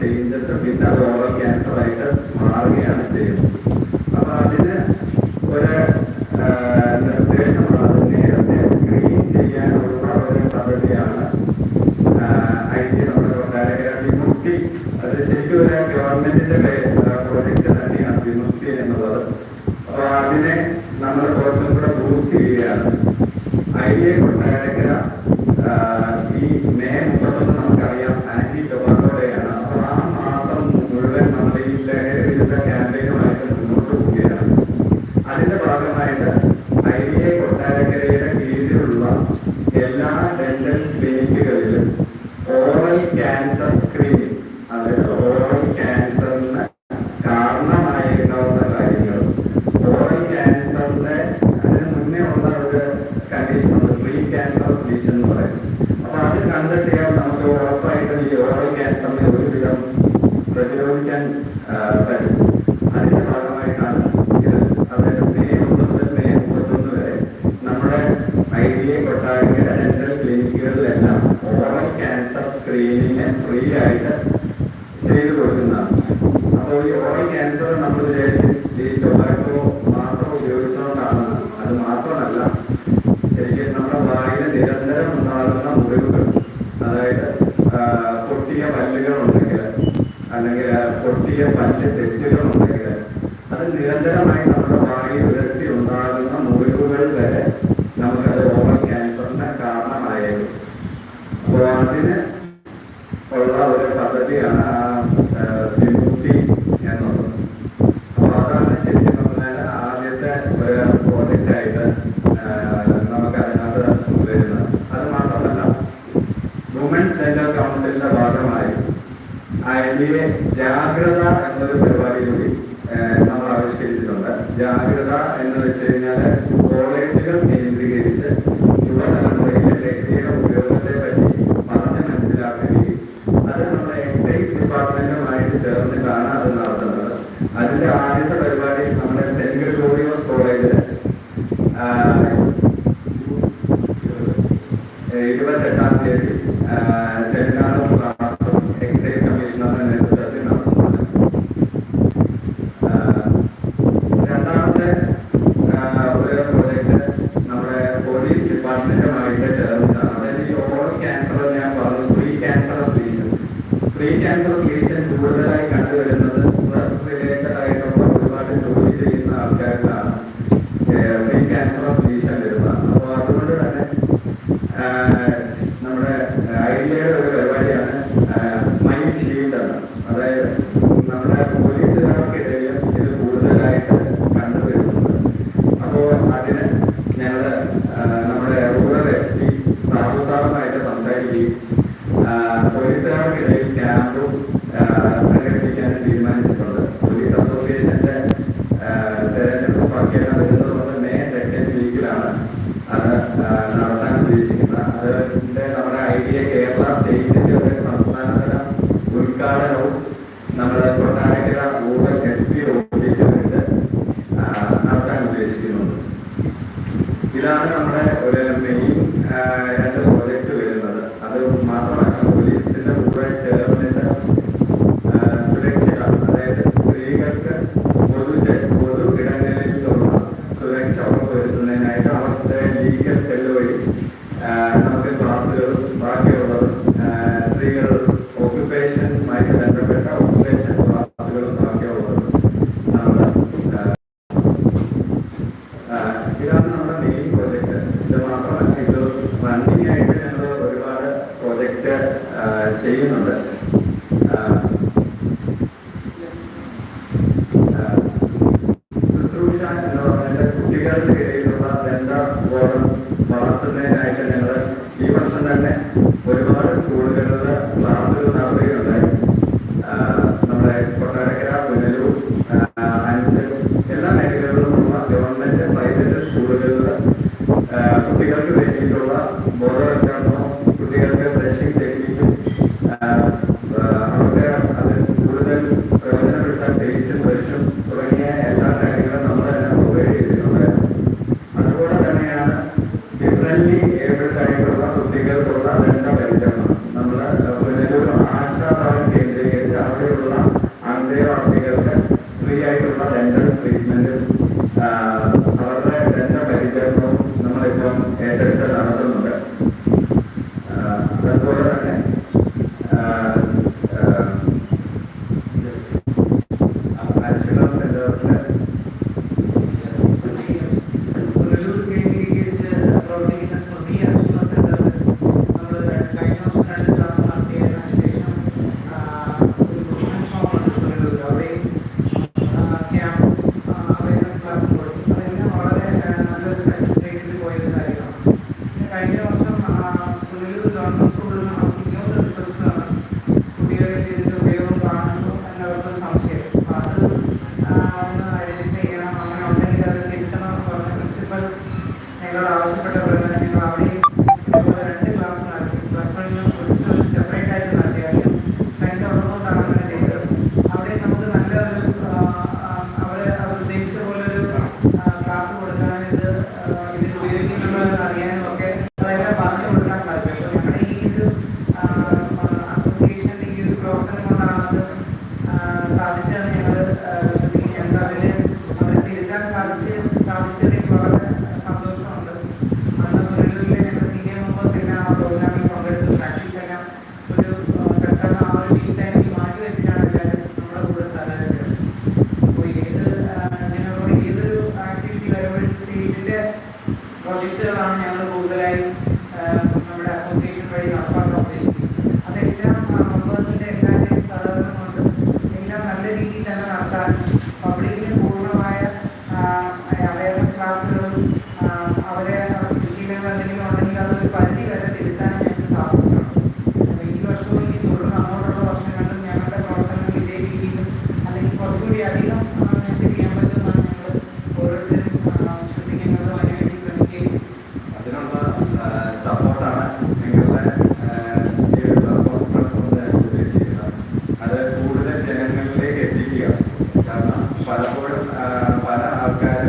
Changes പിന്നെ അത് over cancer ആയിട്ട് മാറുകയാണ് ചെയ്യുന്നത്. അപ്പൊ അതിന് ഒരു നിർദ്ദേശമാണ് അത് നേരത്തെ സ്ക്രീൻ ചെയ്യാനുള്ള ഒരു പദ്ധതിയാണ് ഐ ടി നമ്മുടെ കൊട്ടാരകര വിമുക്തി അത് ശരിക്കും ഒരു ഗവൺമെന്റിന്റെ പ്രൊജക്ട് തന്നെയാണ് വിമുക്തി എന്നുള്ളത്. അപ്പൊ അതിനെ നമ്മൾ കുറച്ചും കൂടെ ബൂസ്റ്റ് ചെയ്യുകയാണ്. ഐ ടി ಶ್ರೀರಾಮ್ ನಮಗೆ ಒಬ್ಬ ಇದರಲ್ಲಿ ಹೊರಗೆ ಅಂತಂದ್ರೆ അതിലെ ജാഗ്രത എന്നൊരു പരിപാടി കൂടി നമ്മൾ ആവിഷ്കരിച്ചിട്ടുണ്ട്. ജാഗ്രത എന്ന് വെച്ച് കഴിഞ്ഞാൽ കോളേജുകൾ കേന്ദ്രീകരിച്ച് യുവതലമുറയിലെ ലഹരിയുടെ ഉപയോഗത്തെ പറ്റി പറഞ്ഞ് മനസ്സിലാക്കുകയും അത് നമ്മുടെ എക്സൈസ് ഡിപ്പാർട്ട്മെന്റുമായിട്ട് ചേർന്നിട്ടാണ് അത് നടത്തുന്നത്. അതിന്റെ ആദ്യത്തെ പരിപാടി നമ്മൾ പ്രഖ്യാപനവും നമ്മുടെ കൊട്ടാരക്കര റൂറൽ എസ് പി പ്രസംഗിക്കുമ്പോഴേ ആൾക്കാരെ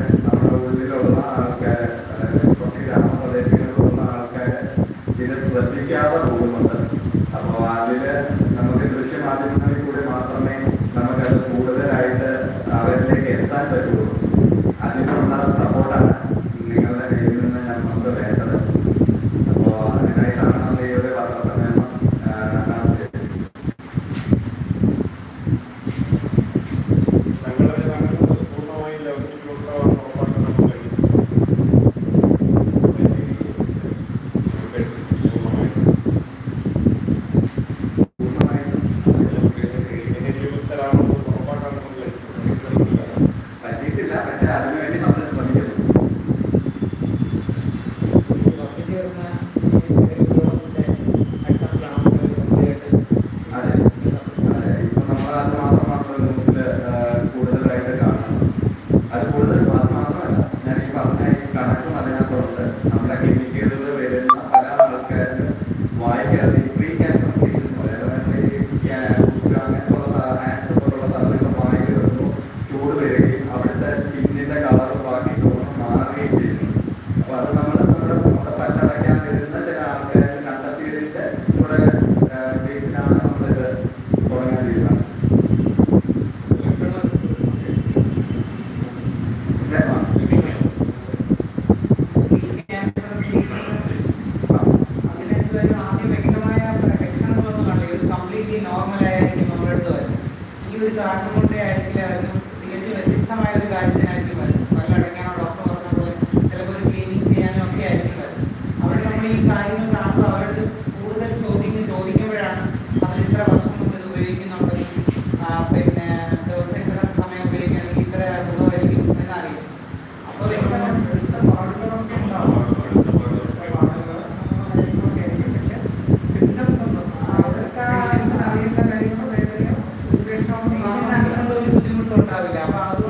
那个两万二